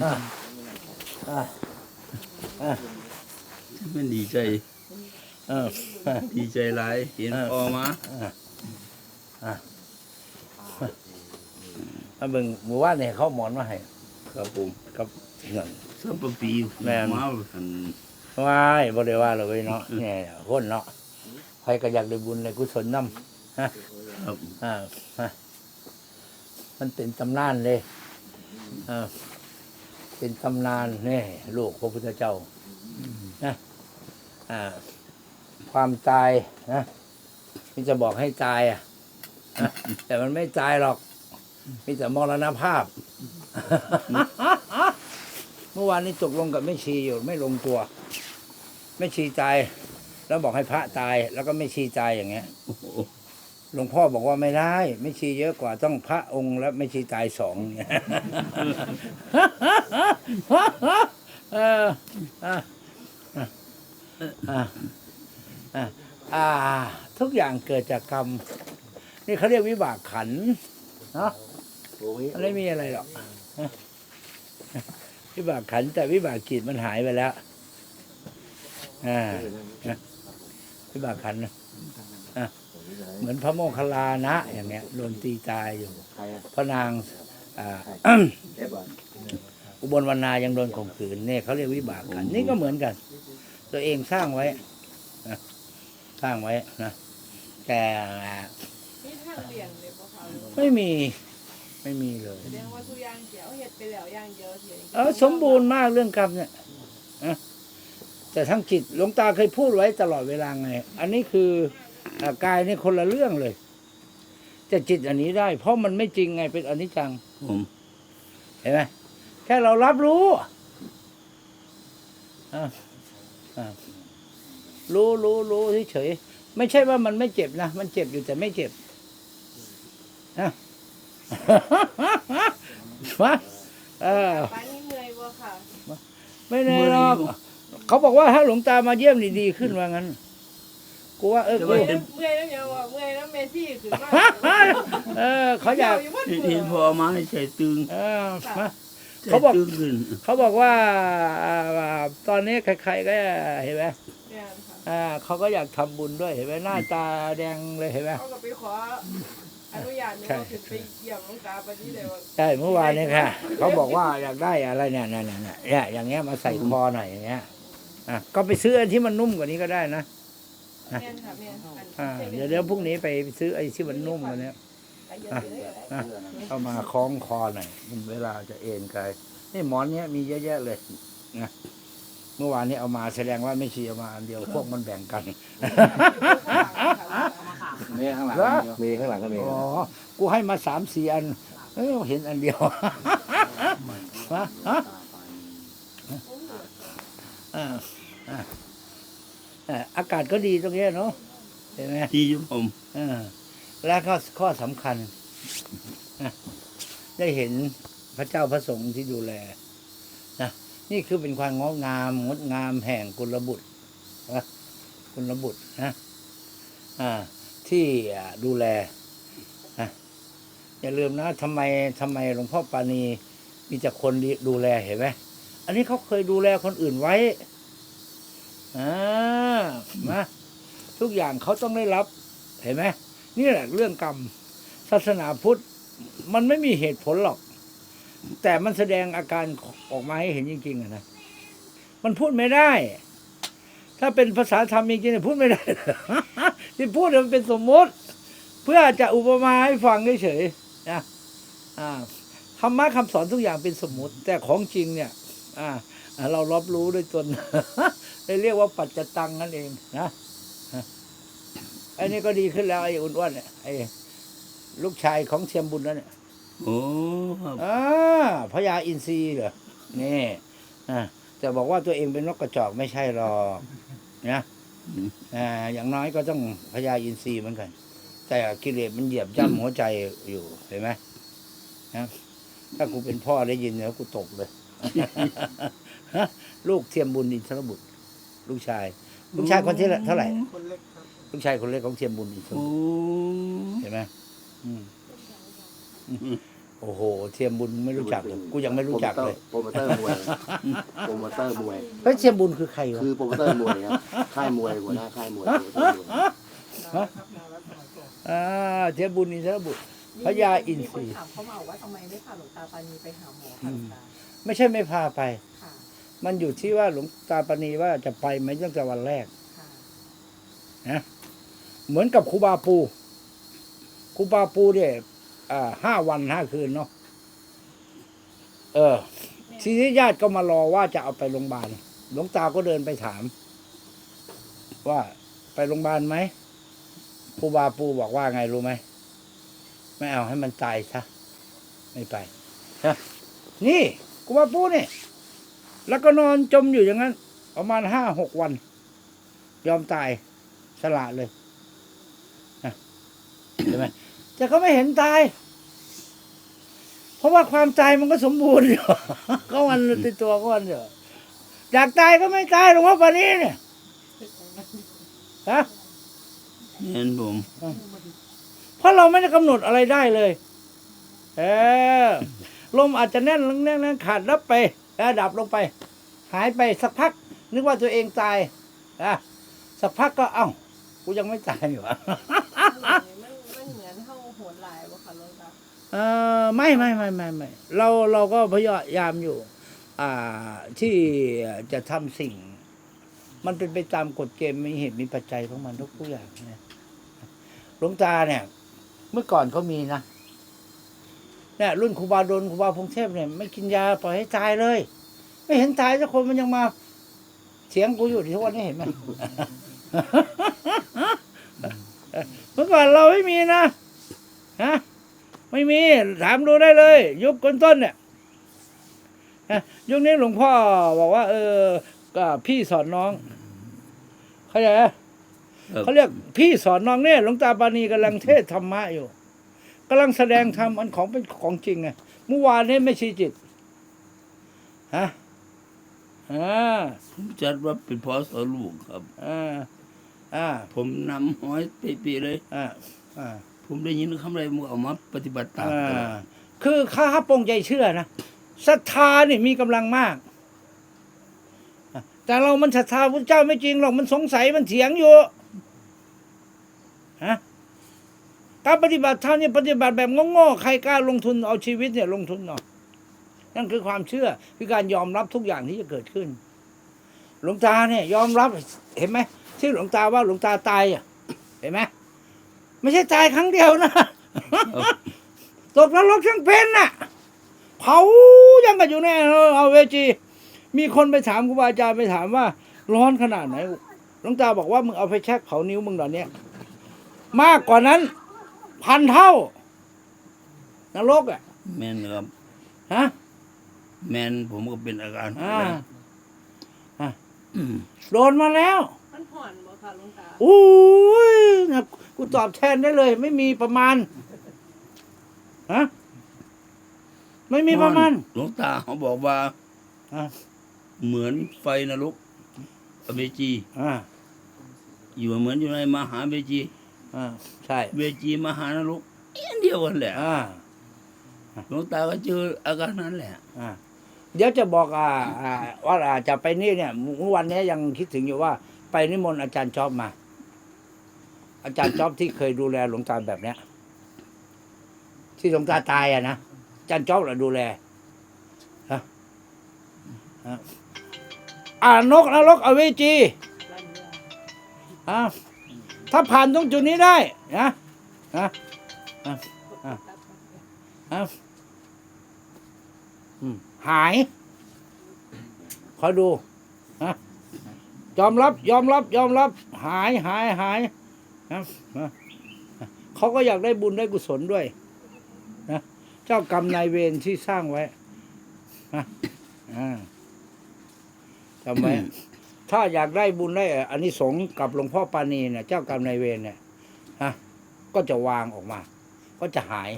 อะอะอะมันดีใจอออะดีใจหลายเห็นเออพ่อมามาเบิ่งหมู่บ้านเนี่ยเขาหมอนมาให้ครับผมกับเงินสัมปีแม่มาหันว้ายบ่ได้ว่าเลยเว้เนาะเนี่ยคนเนาะใครก็อยากได้บุญในกุศลน้ำครับอ่าฮะมันเป็นตำนานเลยอ่า เป็นตำนานนี่ลูกพระพุทธเจ้านะอ่าความตายนะที่จะบอกให้ตายอะนะแต่มันไม่ตายหรอกมีแต่มรณภาพ เมื่อวานนี้ตกลงกับแม่ชีอยู่ไม่ลงตัวแม่ชีตาย แล้วบอกให้พระตาย แล้วก็แม่ชีตายอย่างเงี้ยโอ้โหลวงพ่อบอกว่าไม่ได้ ไม่ชีเยอะกว่าต้องพระองค์และไม่ชีตายสองเนี่ยทุกอย่างเกิดจากกรรม นี่เขาเรียกวิบากขันเนาะไม่มีอะไรหรอกวิบากขันแต่วิบากจิตมันหายไปแล้วอ่าวิบากขันนะอะ เหมือนพระโมคคัลลานะ อย่างเงี้ยโดนตีตายอยู่ ใครอะพระนางอ่าเจ็บอะอุบลวรรณายังโดนข่มขืนเนี่ยเขาเรียกวิบากขันธ์นี่ก็เหมือนกัน ตัวเองสร้างไว้นะสร้างไว้นะแต่นี่ทางเลี่ยงเลยบ่คะไม่มีไม่มีเลย แสดงว่าทุกอย่างเกี่ยวเฮ็ดไปแล้วอย่างเดียวเสียเออสมบูรณ์มากเรื่องกรรมเนี่ยนะแต่ทั้งจิตหลวงตาเคยพูดไว้ตลอดเวลาไง อันนี้คืออา กายนี่คนละเรื่องเลยแต่จิตอันนี้ได้ เพราะมันไม่จริงไงเป็นอนิจจังผมเห็นไหมแค่เรารับรู้อะอะรู้รู้รู้เฉยๆไม่ใช่ว่ามันไม่เจ็บนะมันเจ็บอยู่แต่ไม่เจ็บนะวะเออป้านี่เมื่อยบ่ค่ะไม่แน่หรอกเขาบอกว่าถ้าหลวงตามาเยี่ยมนี่ดีขึ้นว่างั้น กูว่าเออกู เมื่อยน้ำเมื่อยน้ำยังว่าเมื่อยน้ำเมซี่ขึ้นมาเออเขาอยากอยู่วัดเห็นเมื่เห็นพ่อมาให้ใจตึงเออมาใจเขาบอกตึงขึ้นเขาบอกว่าอ่าตอนนี้ใครๆก็เห็นไหมเนี่ยค่ะอ่าเขาก็อยากทำบุญด้วยเห็นไหมหน้าตาแดงเลยเห็นไหมเขาก็ไปขออนุญาตนี่ว่าขึ้นไปเยี่ยมหลวงตาปานนี้เลยว่าใช่เมื่อวานนี้ค่ะ เขาบอกว่าอยากได้อะไรเนี่ยเนี่ยเนี่ยเนี่ยเนี่ยอย่างเงี้ยมาใส่คอหน่อยอย่างเงี้ยอะก็ไปซื้ออันที่มันนุ่มกว่านี้ก็ได้นะแม่ นค่ะแม่นอันอ่าเดี๋ยวเดี๋ยวพรุ่งนี้ไปซื้อไอ้ที่มันนุ่มกว่านี้ไปเยอะเลยอะเอามาคล้องคอหน่อยมันเวลาจะเอ็นกายนี่หมอนเนี้ยมีเยอะแยะเลยนะเมื่อวานนี้เอามาแสดงว่าไม่ชีเอามาอันเดียวพวกมันแบ่งกันมีข้างหลังเหรอมีข้างหลังก็มีอ๋อกูให้มาสามสี่อันเออเห็นอันเดียวฮะฮะอ่า อ่าอ่าอากาศก็ดีตรงเนี้ยเนาะเห็นไหมที่อยู่ผมอ่าและก็ข้อสำคัญอะได้เห็นพระเจ้าพระสงฆ์ที่ดูแลนะนี่คือเป็นความงดงามงดงามแห่งกุลบุตรนะกุลบุตรนะอ่าที่อ่าดูแลนะอย่าลืมนะทำไมทำไมหลวงพ่อปานีมีแต่คนดีดูแลเห็นไหมอันนี้เขาเคยดูแลคนอื่นไว้ อ่ามาทุกอย่างเขาต้องได้รับ เห็นไหมนี่แหละเรื่องกรรม ศาสนาพุทธ มันไม่มีเหตุผลหรอก แต่มันแสดงอาการออกมาให้เห็นจริงๆนะมันพูดไม่ได้ ถ้าเป็นภาษาธรรมจริงๆเนี่ยพูดไม่ได้ ที่พูดเนี่ยมันเป็นสมมติ เพื่อจะอุปมาให้ฟังเฉยๆนะอ่าธรรมะคำสอนทุกอย่างเป็นสมมติ แต่ของจริงเนี่ย อ่า เรารับรู้ด้วยตนเลยเรียกว่าปัจจตังนั่นเองนะไอ้นี่ก็ดีขึ้นแล้วไอ้อ้วนๆเนี่ยไอ้ลูกชายของเทียมบุญนั่นเนี่ยโอ้ครับอ่าพญาอินทรีเหรอนี่อ่าแต่บอกว่าตัวเองเป็นนกกระจอกไม่ใช่หรอกนะอ่าอย่างน้อยก็ต้องพญาอินทรีเหมือนกัน แต่กิเลสมันเหยียบย่ำหัวใจอยู่เห็นไหมนะถ้ากูเป็นพ่อได้ยินแล้วกูตกเลย ฮะลูกเทียมบุญอินทรบุตร ลูกชาย ลูกชายคนที่เท่าไหร่ คนเล็กครับลูกชายคนเล็กของเทียมบุญอินทรโอ้บุตรเห็นไหมอืมอืมโอ้โห เทียมบุญไม่รู้จักเลยกูยังไม่รู้จักเลยโปรโมเตอร์มวยโปรโมเตอร์มวยเฮ้ยเทียมบุญคือใครวะคือโปรโมเตอร์มวยครับค่ายมวยหัวหน้าค่ายมวยโปรโมเตอร์มวยอ่าเทียมบุญนี่เทียมบุญพญาอินทรีมีคนถามเขามาว่าทำไมไม่พาหลวงตาปานีไปหาหมอค่ะหลวงตาไม่ใช่ไม่พาไปค่ะ มันอยู่ที่ว่าหลวงตาปณีว่าจะไปไหมตั้งแต่วันแรกค่ะเหมือนกับครูบาปูครูบาปูเนี่ยอ่าห้าวันห้าคืนเนาะเออ ทีนี้ญาติก็มารอว่าจะเอาไปโรงพยาบาลหลวงตาก็เดินไปถาม ว่าไปโรงพยาบาลไหมครูบาปูบอกว่าไงรู้ไหมไม่เอาให้มันตายซะไม่ไปฮะนี่ครูบาปูนี่ แล้วก็นอนจมอยู่อย่างนั้น ประมาณห้าหกวัน ยอมตายสละเลยนะใช่ไหมแต่เขาไม่เห็นตาย เพราะว่าความตายมันก็สมบูรณ์อยู่ก็มันติดตัวก็มันอยู่อยากตายก็ไม่ตายหรอกว่าป่านนี้เนี่ยฮะเห็นผมเพราะเราไม่ได้กำหนดอะไรได้เลย เออลมอาจจะแน่นลงแน่นแน่นขาดดับไป แล้วดับลงไป หายไปสักพัก นึกว่าตัวเองตายอะสักพักก็เอ้ากูยังไม่ตายอยู่อะมันมันเหมือนเข้าโหดหลายวะค่ะหลวงตาเออไม่ไม่ไม่ไม่ไม่เราเราก็พยายามอยู่ อ่าที่จะทำสิ่ง มันเป็นไปตามกฎเกณฑ์มีเหตุมีปัจจัยของมันทุกทุกอย่างนะหลวงตาเนี่ย เมื่อก่อนเขามีนะ เนี่ยรุ่นครูบาดลครูบาพงเทพเนี่ยไม่กินยาปล่อยให้ตายเลย ไม่เห็นตายสักคนมันยังมาเถียงกูอยู่ที่ทุกวันนี้เห็นไหมเมื่อก่อนเราไม่มีนะฮะไม่มีถามดูได้เลย ยุคคนต้นเนี่ยฮะยุคนี้หลวงพ่อบอกว่า เออก็พี่สอนน้องเข้าใจไหมครับเขาเรียกพี่สอนน้องเนี่ยหลวงตาปานีกำลังเทศธรรมะอยู่ กำลังแสดงธรรมอันของเป็นของจริงไงเมื่อวานนี้ไม่ชีจิตฮะอ่าผมจัดว่าเป็นพอสอลูกครับอ่าอ่าผมนำห้อยไปปีเลยอ่าอ่าผมได้ยินคำอะไรมึงเอามาปฏิบัติตามอ่าตลอดคือข้าปรงใจเชื่อนะศรัทธานี่มีกำลังมากอะแต่เรามันศรัทธาพระเจ้าไม่จริงหรอกมันสงสัยมันเถียงอยู่ฮะ การปฏิบัติธรรมเนี่ยปฏิบัติแบบโง่ๆใครกล้าลงทุนเอาชีวิตเนี่ยลงทุนเนาะนั่นคือความเชื่อคือการยอมรับทุกอย่างที่จะเกิดขึ้น หลวงตาเนี่ย ยอมรับเห็นไหมที่หลวงตาว่าหลวงตาตายอะเห็นไหมไม่ใช่ตายครั้งเดียวนะตกนรกทั้งเป็นน่ะเผายังกันอยู่แน่เอาเวจี มีคนไปถามครูบาอาจารย์ไปถามว่า ร้อนขนาดไหนหลวงตาบอกว่ามึงเอาไฟแช็กเผานิ้วมึงตอนเนี้ยมากกว่านั้น พันเท่านรกอะ แม่นครับฮะแม่นผมก็เป็นอาการอ่าอะอืมโดนมาแล้ว มันผ่อนบ่ค่ะหลวงตาอุ้ยนะกูตอบแทนได้เลย ไม่มีประมาณฮะไม่มีประมาณ หลวงตาเขาบอกว่าอะ เหมือนไฟนรกอเวจีอ่าอยู่เหมือนอยู่ในมหาเวจี อ่าใช่เวจีมหานรกอันเดียวกันแหละอ่าหลวงตาก็เจออาการนั้นแหละอ่าเดี๋ยวจะบอกอ่าอ่าว่าอ่าจะไปนี่เนี่ยเมื่อวันนี้ยังคิดถึงอยู่ว่า ไปนิมนต์อาจารย์จอบมา อาจารย์จอบที่เคยดูแลหลวงตาแบบเนี้ย ที่หลวงตาตายอะนะอาจารย์จอบเราดูแลฮะฮะอ่านกนรกอเวจีอ่า ถ้าผ่านตรงจุดนี้ได้นะนะนะนะอืมหายคอยดูฮะยอมรับ ยอมรับ ยอมรับ หายหายหายนะนะเขาก็อยากได้บุญได้กุศลด้วยนะเจ้ากรรมนายเวรที่สร้างไว้นะอ่าจำไว้ ถ้าอยากได้บุญได้อันนี้สงกับหลวงพ่อปานีเนี่ย เจ้ากรรมนายเวรเนี่ยฮะก็จะวางออกมา ก็จะหาย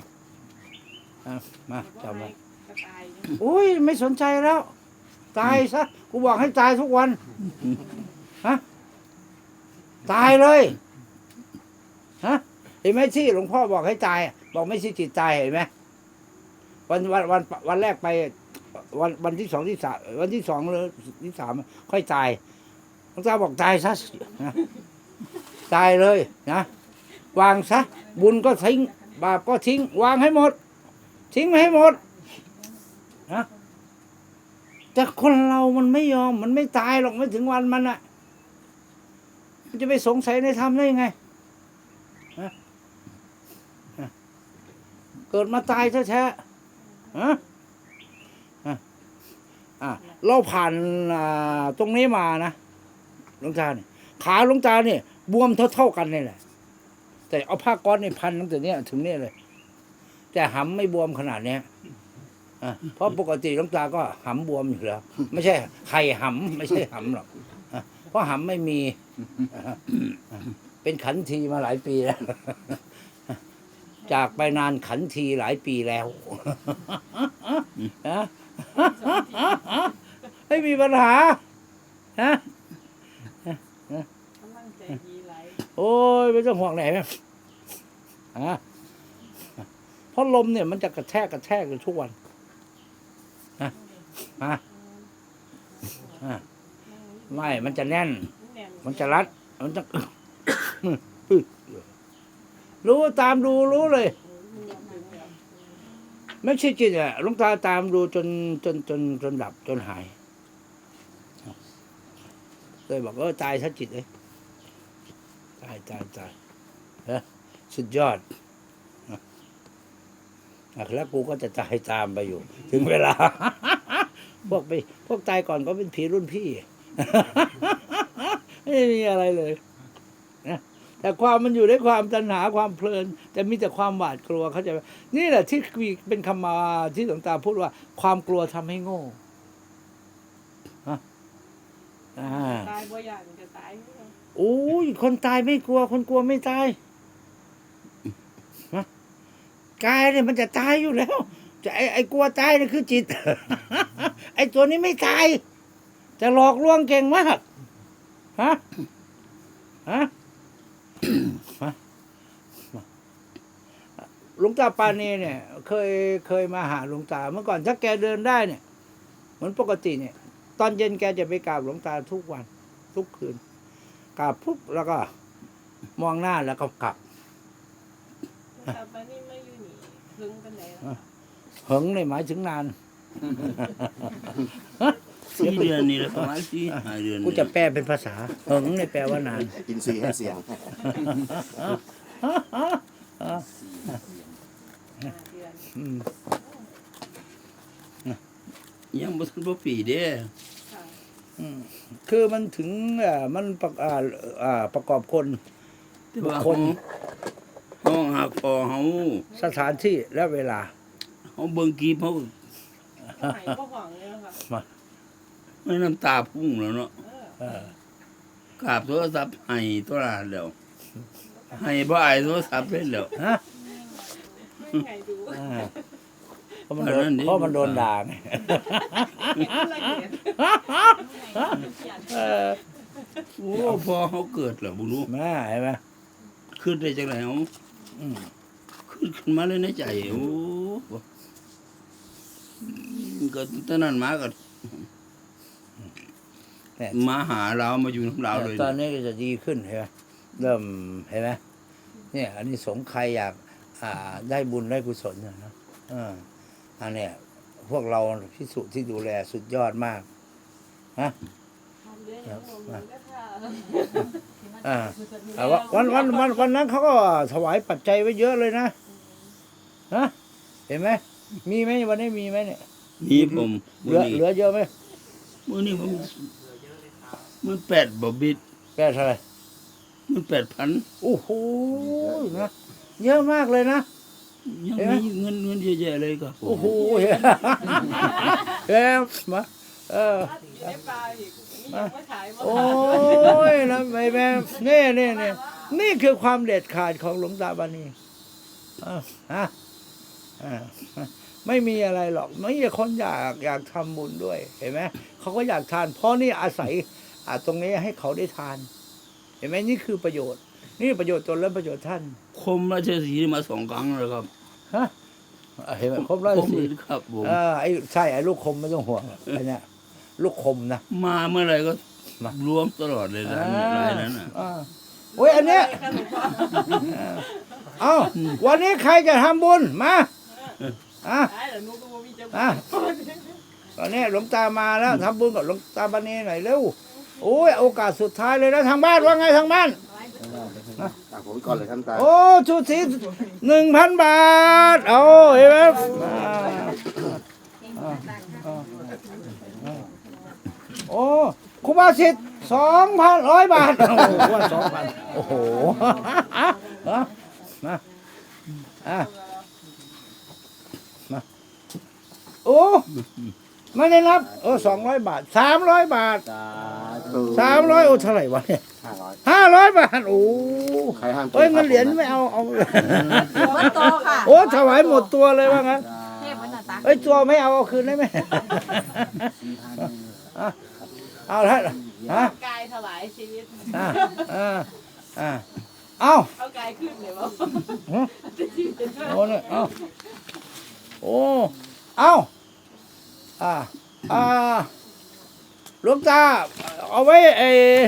อะมาจำไว้อุ้ยไม่สนใจแล้ว ตายซะกูบอกให้ตายทุกวันฮะตายเลยฮะเห็นไหมที่หลวงพ่อบอกให้ตาย บอกไม่ใช่จิตตายเห็นไหมวันวันวันวันแรกไปวันวันที่สองที่สามวันที่สองหรือที่สามค่อยตาย หลวงตาบอกตายซะนะตายเลยนะวางซะบุญก็ทิ้ง บาปก็ทิ้ง วางให้หมด ทิ้งให้หมดนะแต่คนเรามันไม่ยอม มันไม่ตายหรอกไม่ถึงวันมันอะมันจะไปสงสัยในธรรมได้ยังไงเกิดมาตายแท้ๆฮะฮะอะเราผ่านอ่าตรงนี้มานะ ลวงตาเนี่ยขาหลวงตาเนี่ยบวมเท่าๆกันนี่แหละ แต่เอาผ้าก้อนนี่พันตั้งแต่เนี้ยถึงเนี่ยเลย แต่หำไม่บวมขนาดเนี้ยอะเพราะปกติหลวงตาก็หำบวมอยู่แล้ว ไม่ใช่ไข่หำไม่ใช่หำหรอกอะเพราะหำไม่มีอะอะเป็นขันทีมาหลายปีแล้ว จากไปนานขันทีหลายปีแล้วนะไม่มีปัญหานะ กำลังใจดีหลายโอ้ยไม่ต้องห่วงไหนไหมฮะเพราะลมเนี่ยมันจะกระแทกกระแทกอยู่ทุกวันนะฮะฮะไม่ มันจะแน่นแน่น มันจะรัด มันจะรู้ตามดูรู้เลย ไม่ใช่จิตอะหลุงตาตามดูจนจนจนจนดับจนหาย เลยบอกเออตายถ้าจิตเลยตายตายตายเฮ้สุดยอดอะแล้วกูก็จะตายตามไปอยู่ ถึงเวลา พวกไป พวกตายก่อนก็เป็นผีรุ่นพี่ ไม่มีอะไรเลยนะแต่ความมันอยู่ในความตัณหาความเพลิน แต่มีแต่ความหวาดกลัวเข้าใจไหมนี่แหละที่เป็นคำมาที่หลวงตาพูดว่า ความกลัวทำให้โง่ อ่าตายบ่อย่างจะตายเด้อโอ้ยคนตายไม่กลัว คนกลัวไม่ตายฮะกายเนี่ยมันจะตายอยู่แล้วแต่ไอ้ไอ้กลัวตายนี่คือจิต ไอ้ตัวนี้ไม่ตาย จะหลอกลวงเก่งมากฮะฮะฮะหลวงตาปานีเนี่ย เคยเคยมาหาหลวงตาเมื่อก่อนถ้าแกเดินได้เนี่ย เหมือนปกติเนี่ย ตอนเย็นแกจะไปกราบหลวงตาทุกวัน ทุกคืนกราบปุ๊บแล้วก็มองหน้าแล้วก็กลับแต่บัดนี้มาอยู่นี่เพิ่งปานใดแล้วเหิงในหมายถึงนานสี่เดือนนี่แหละประมาณสี่ห้าเดือนกูจะแปลเป็นภาษาเหิงในแปลว่านานอินทรีย์ให้เสียงห้าเดือนอืม ยังบ่ทันบ่ปีเด้ค่ะอืมคือมันถึงอ่ามันประอ่าอ่าประกอบคน แต่ว่าคนเฮาหักพอเฮาสถานที่และเวลา เฮาเบิ่งกีบเฮาไหนบ่หวังเลยค่ะไม่น้ำตาพุ่งแล้วเนาะเออ เออกราบโทรศัพท์ให้ตัวละแล้วให้บ่อายโทรศัพท์เลยแล้ว ฮะไม่ไงดู อ่า เพราะมันโดอันนั้นนนี่เพราะมันโดนด่าไงละเอียดเออโอ้พอเฮาเกิดแล้วบ่รู้แม่เห็นไหมขึ้นได้จังได๋เฮาอืมขึ้นขึ้นมาเลยในใจโอ้ก็ตอนนั้นมาก็เนี่ยมาหาเรามาอยู่น้ำเราเลยตอนนี้ก็จะดีขึ้นเห็นไหมเริ่มเห็นไหมเนี่ย อันนี้สงส์ใครอยาก อ่า ได้บุญได้กุศลเนี่ยนะเออ อันเนี้ยพวกเราพิสุที่ดูแลสุดยอดมากทำเรื่องอย่างผมมันก็ท่าอ่าอ่าวันวันวันวันวันนั้นเขาก็ถวายปัจจัยไว้เยอะเลยนะฮะเห็นไหมมีไหมวันนี้มีไหมเนี่ยนี่ผมเหมืลืออนี้เหลือเยอะไหมมือนี้ผมมันแปดบบิดแก้เท่าไหร่มันแปดพันโอ้โหนะเยอะมากเลยนะ ยังเห็นไหมมีเงินเงินเยอะแยะเลยครับผมโอ้โหเฮ้ยเฮ้ยมาเอออยู่ในป่าอีกมีอย่างมาขายมาโอ้ยนะแม่แม่นี่นี่นี่นี่คือความเด็ดขาดของหลวงตาบานีอ่าฮะอ่าไม่มีอะไรหรอกไม่มีคนอยากอยากทำบุญด้วย เห็นไหมเขาก็อยากทาน เพราะนี่อาศัยอ่าตรงนี้ให้เขาได้ทาน เห็นไหมนี่คือประโยชน์ นี่ประโยชน์ตนและประโยชน์ท่าน คมราชสีห์มาสองครั้งแล้วครับฮะเห็นไหมครบร้อยผมสี่ครับผมเออไอ้ใช่ไอ้ลูกคมไม่ต้องห่วงไอ้เนี่ยลูกคมนะ มาเมื่อไหรก็มารวมตลอดเลยร้านนี้ร้านนั้นน่ะ อ่าโอ้ยอันเนี้ยเอ้าวันนี้ใครจะทำบุญมาอะได้แต่หนูก็บ่มีจังหวะอะตอนนี้หลวงตามาแล้วทำบุญกับหลวงตาบันนีหน่อยเร็วโอ้ยโอกาสสุดท้ายเลยนะทางบ้านว่าไงทางบ้านอะ ผมก่อนเลยท่านตาโอ้ชุดสีหนึ่งพันบาท เอาเห็นไหมอ่าอ่าอ่าอ่าโอ้ครูบาสิทธิ์สองพันร้อยบาทโอ้โหว่าสองพันโอ้โหเอามาอะมาโอ้ไม่ได้นับโอ้สองร้อยบาทสามร้อยบาทสาธุสามร้อยโอ้เท่าไหร่วะเนี่ย ห้าร้อยห้าร้อยบาทโอ้ใครห้ามเอ้ยเงินเหรียญไม่เอาเอาวัดโตค่ะโอ้ถวายหมดตัวเลยว่างั้นเทพวัดหน้าตักเอ้ยตัวไม่เอาเอาคืนได้ไหมอะเอาละฮะกายถวายชีวิต อะอะอะเอาเอากายขึ้นเลยบ่หึโอ้เนี่ยเอาโอ้เอาอะอ่าหลวงตาเอาไว้เออ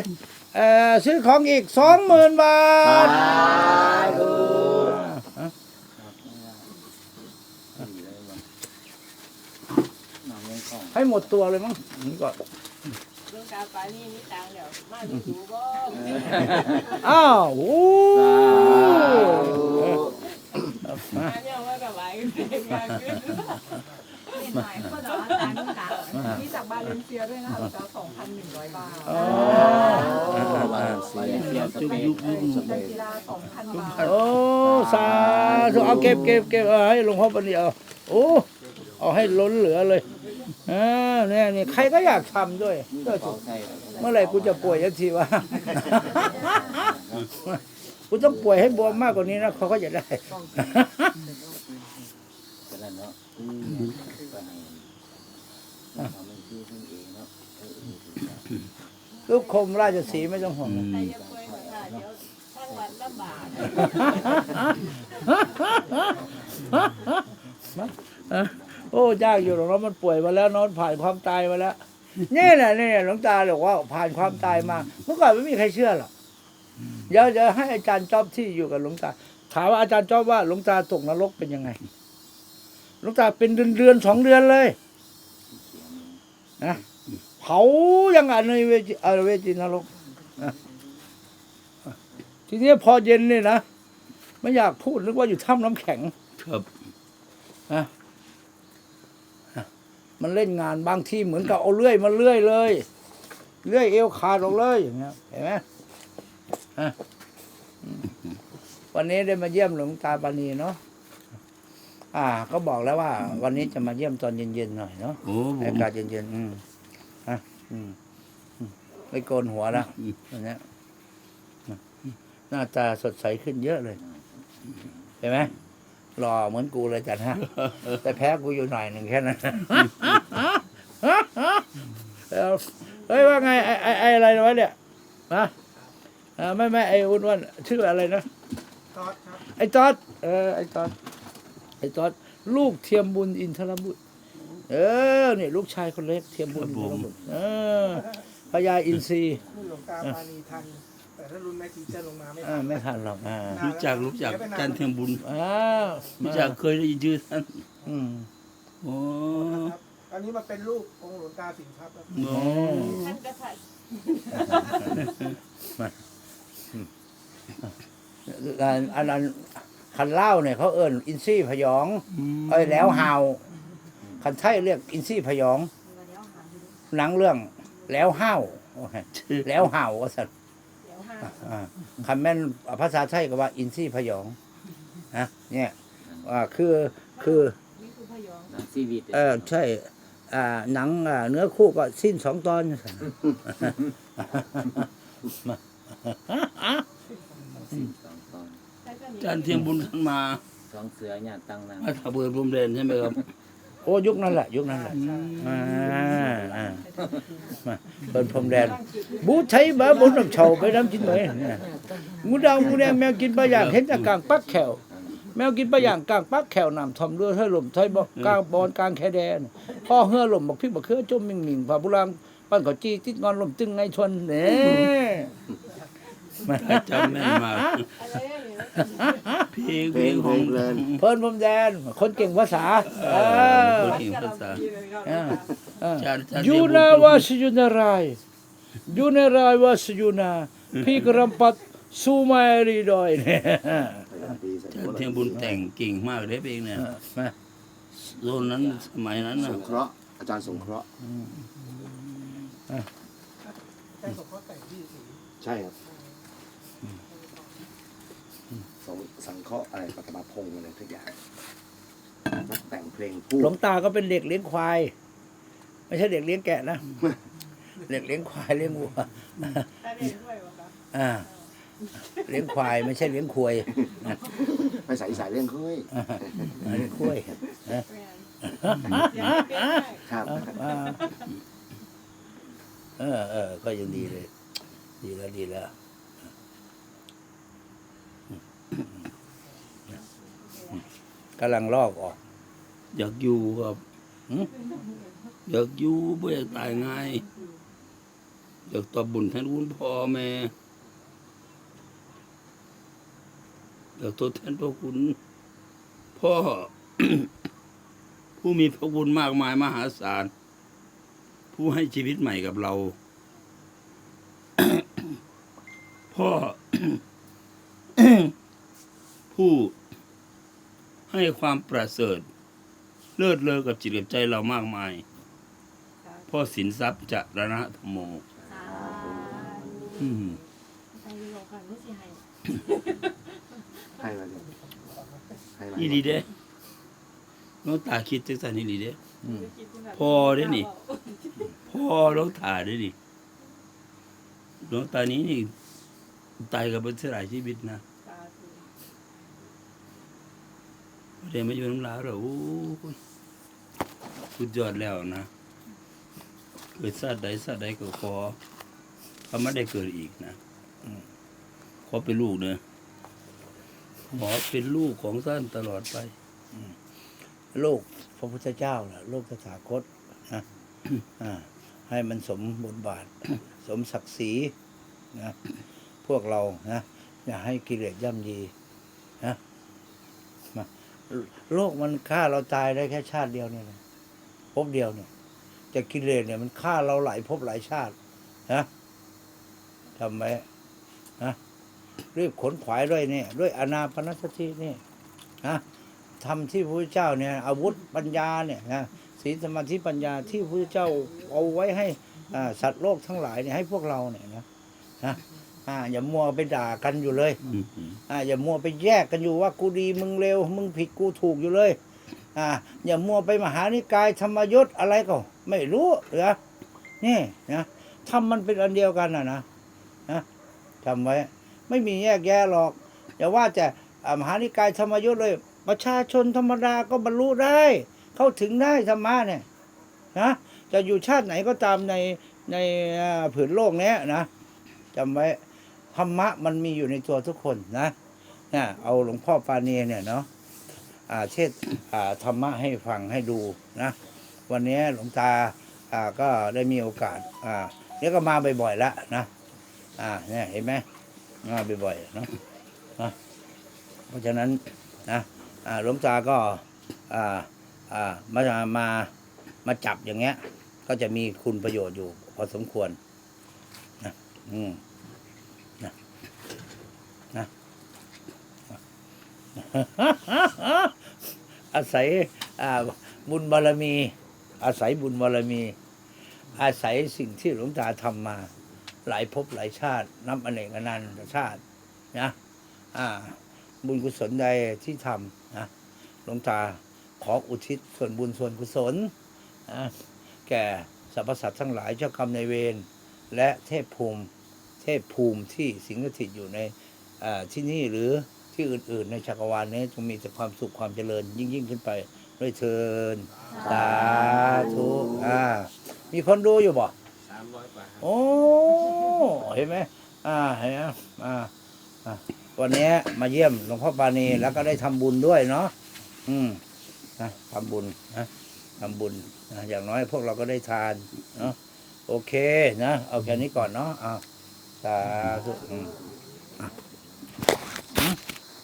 เออซื้อของอีกสองหมื่นบาทให้หมดตัวเลยมั้งนี่ก่อนเรื่องการไปนี่มีตังค์แล้วมาดูดูบ่อ้าวโอ้มาเนี่ยว่าถวายกันเองงานขึ้น หน่อยก็จะว่าตังค์ตังมีจากบาเลนเซียด้วยนะคะราคาสองพันหนึ่งร้อยบาทโอ้มาเสียเสียสเปนสเปนกีฬาสองพันบาทโอ้สาธุเอาเก็บเก็บเก็บเอาให้หลวงพ่อปณีเอาโอ้เอาให้ล้นเหลือเลยอ่าเนี่ยนี่ใครก็อยากทำด้วยเออถูกเมื่อไหร่กูจะป่วยยักทีวะกูต้องป่วยให้บวมมากกว่านี้นะเขาก็จะได้ ลูกคมราชสีห์ไม่ต้องห่วงอืนะมใครจะป่วยหัวหน้าเดี๋ยวทั้งวันลำบากโอ้ยากอยู่หรอกเนาะมันป่วยมาแล้วเนอนผ่านความตายมาแล้วนี่แหละนี่หลวงตาบอกว่าผ่านความตายมา เมื่อก่อนไม่มีใครเชื่อหรอกเดี๋ยวจะให้อาจารย์จอบที่อยู่กับหลวงตา ถามว่าอาจารย์จอบว่าหลวงตาตกนรกเป็นยังไงหลวงตาเป็นเดือนเดือนๆสองเดือนเลย นะเผายังอันในเวจีเอ่อเวจีนรกนะทีนี้พอเย็นนี่นะไม่อยากพูดนึกว่าอยู่ถ้ำน้ำแข็งครับมันเล่นงานบางที่เหมือนกับเอาเลื่อยมาเลื่อยเลยเลื่อยเอวขาดออกเลยอย่างเงี้ยเห็นไหมฮะอืมวันนี้ได้มาเยี่ยมหลวงตาปานีเนาะ อ่า ก็บอกแล้วว่า วันนี้จะมาเยี่ยมตอนเย็นๆหน่อยเนาะโอ้ผอามกาศเย็นๆอืมฮะอืมอืมไม่โกนหัวละอืมอันเนี้ยหน้าตาสดใสขึ้นเยอะเลยเห็นไหมหล่อเหมือนกูเลยจันฮะ แต่แพ้กูอยู่หน่อยหนึ่งแค่นั้นเอาเฮ้ยว่าไงไอ้ไอ้ไอ้อะไรวะเนี่ยนะอ่าไม่ไม่ไอ้อ้วนๆชื่ออะไรนะไอ้จอดเออไอ้จอดไอ้จอดลูกเทียมบุญอินทรบุตร เออนี่ลูกชายคนเล็กเทียมบุญอินทรบุตรเออพญาอินทรีย์รุ่นหลวงตาปานีทันแต่ถ้ารุ่นแม่ทีจะลงมาไม่อ่าทันไม่ทันหรอกอ่ารู้จักรู้จักจันเทียมบุญอ้าวรู้จักเคยได้ยินชื่อท่านอืมโอ้ครับอันนี้มาเป็นลูกองค์หลวงตาสิงห์ครับครับโอ้ท่านก็ถ่ายอันอันนั้น คันเล่าเนี่ยเขาเอิ้นอินซี่พยอง เอ้ยแล้วหาวคันไทยเรียกอินซี่พยอง หนังเรื่องแล้วห้าวโอเคแล้วห้าวก็สัตว์เดี๋ยวห้าอ่าคำแม่นภาษาไทยก็ว่า อินซี่พยองนะเนี่ยอ่าคือคือนี่คือพยองชีวิตเออใช่อ่าหนังอ่าเนื้อคู่ก็สิ้นสองตอน ท่านก็มีจันเทียมบุญท่านมาสองเสือเนี่ยตั้งนางมาถับเบิดพรมแดนใช่ไหมครับ โอ้ยุคนั้นแหละยุคนั้นแหละอืมอ่าอ่ามาเปิดพรมแดน บูใช้บาบนน้ำเฉาไปน้ำกินไหมเนี่ยงูดาวงูแดงแมวกินปลาอย่างเห็นจากกลางปักแขวแมวกินปลาอย่างกลางปักแขวน้ำทอมเรือเฮ้ยหล่มไทยบอกกลางบอนกลางแคแดนพ่อเฮือหล่มบอกพี่บอกเครือจมมิงมิงพาบุรามปั้นเขาจี้ติดงอนหล่มตึงไงชนเน่จำแม่นมาก อะไรอย่าง เงี้ยเพลงเพลงขเพอลงงเพลิน เพิ่นพรมแดน คนเก่งภาษาเออคนเก่งภาษาเออเออจานจานยูนาวาสยูนารายยูนารายว่าสยูนาพี่กรำปัดสูมารีดอยเนี่ยประจำปีใส่จานหัวเทียงบุญแต่งเก่งมากเลยเพลงเนี่ยมาโซนนั้นสมัยนั้นสน่ะงเคราะห์อาจารย์สงเคราะห์ใช่สมเขาแต่งที่สีใช่ครับ สงสังเคราะห์อะไรปฐมาพงศ์อะไรทุกอย่างนักแต่งเพลงพูดหลวงตาก็เป็นเด็กเลี้ยงควาย ไม่ใช่เด็กเลี้ยงแกะนะ เด็กเลี้ยงควายเลี้ยงวัวแต่เด็กด้วยวะคะอ่าเลี้ยงควายไม่ใช่เลี้ยงควยไปใส่สายเรื่องเคยอ่าเลี้ยงควยแม่นเสียงเป๊ะได้ครับอ่าเออเออก็ยังดีเลย ดีแล้วดีแล้ว กำลังลอกออก อยากอยู่ครับหืมอยากอยู่ไม่อยากตายง่ายอยากตอบบุญแทนคุณพ่อแม่อยากทดแทนพระคุณ พ่อ ผู้มีพระคุณมากมายมหาศาล ผู้ให้ชีวิตใหม่กับเรา พ่อ ผู้ ให้ความประเสริฐ เลิศเลอกับจิตกับใจเรามากมายพ่อสินทรัพย์จะรณะธรรมโมอืมไปดูก่อนว่าสิให้ให้มาเลยให้มาอีดีเด้น้องตาคิดจังสันอีดีเด้อืมพอได้นี่พ่อน้องตาได้ดิน้องตานี้นี่ตายกับเป็นสลายชีวิตนะ เดี๋ยวมาอยู่น้ำลาวแล้วโอ้ยสุดยอดแล้วนะ เกิดชาติใดชาติใดก็ขอเขาไม่ได้เกิดอีกนะขอเป็นลูกเนอะขอเป็นลูกของท่านตลอดไปโลกพระพุทธเจ้าล่ะโลกตถาคตนะให้มันสมบทบาท สมศักดิ์ศรีนะพวกเรานะอย่าให้กิเลสย่ำยีนะ โลกมันฆ่าเราตายได้แค่ชาติเดียวเนี่ยนะภพเดียวเนี่ยแต่กิเลสเนี่ยมันฆ่าเราหลายภพหลายชาตินะทำไว้นะรีบขนขวายด้วยเนี่ย ด้วยอนาปนสตินี่นะทำที่พระเจ้าเนี่ย อาวุธปัญญาเนี่ยนะศีลสมาธิปัญญาที่พระเจ้าเอาไว้ให้อาสัตว์โลกทั้งหลายเนี่ยให้พวกเราเนี่ยนะนะ อ่าอย่ามัวไปด่ากันอยู่เลยอืมอืมอ่าอย่ามัวไปแยกกันอยู่ว่ากูดีมึงเลวมึงผิดกูถูกอยู่เลย อ่า อย่ามัวไปมหานิกายธรรมยุทธอะไรก็ไม่รู้เหรอนี่นะทำมันเป็นอันเดียวกันนะนะนะจำไว้ ไม่มีแยกแยะหรอก อย่าว่าแต่อ่ามหานิกายธรรมยุทธเลย ประชาชนธรรมดาก็บรรลุได้ เข้าถึงได้ธรรมะเนี่ยนะจะอยู่ชาติไหนก็ตามในในอ่าผืนโลกเนี้ยนะจำไว้ ธรรมะมันมีอยู่ในตัวทุกคนนะนะเอาหลวงพ่อปานีเนี่ยเนาะอ่าเทศอ่าธรรมะให้ฟังให้ดูนะวันนี้หลวงตาอ่าก็ได้มีโอกาสอ่าเนี่ยก็มาบ่อยๆแล้วนะอ่าเนี่ยเห็นไหมมาบ่อยๆเนาะนะเพราะฉะนั้นนะอ่าหลวงตาก็อ่าอ่ามามามาจับอย่างเงี้ย ก็จะมีคุณประโยชน์อยู่พอสมควรนะอืมนะนะ อาศัยบุญบารมี อาศัยบุญบารมี อาศัยสิ่งที่หลวงตาทำมา หลายภพหลายชาติ นับอเนกอนันตชาตินะบุญกุศลใดที่ทำนะหลวงตาขออุทิศส่วนบุญส่วนกุศลนะแก่สรรพสัตว์ทั้งหลายเจ้ากรรมในเวรและเทพภูมิ เทพภูมิที่สิงสถิตอยู่ในที่นี่หรือ ที่อื่น ๆ ในจักรวาลนี้จงมีแต่ความสุขความเจริญยิ่งยิ่งขึ้นไปด้วยเทินสาธุอ่ามีคนดูอยู่บ่สามร้อยกว่าโอ้เห็นไหมอ่าเห็นไหมอ่าอ่าวันนี้มาเยี่ยมหลวงพ่อปานีแล้วก็ได้ทำบุญด้วยเนาะอืมนะทำบุญนะทำบุญนะอย่างน้อยพวกเราก็ได้ทานเนาะโอเคนะ เอาแค่นี้ก่อนเนาะอ่าสาธุอืม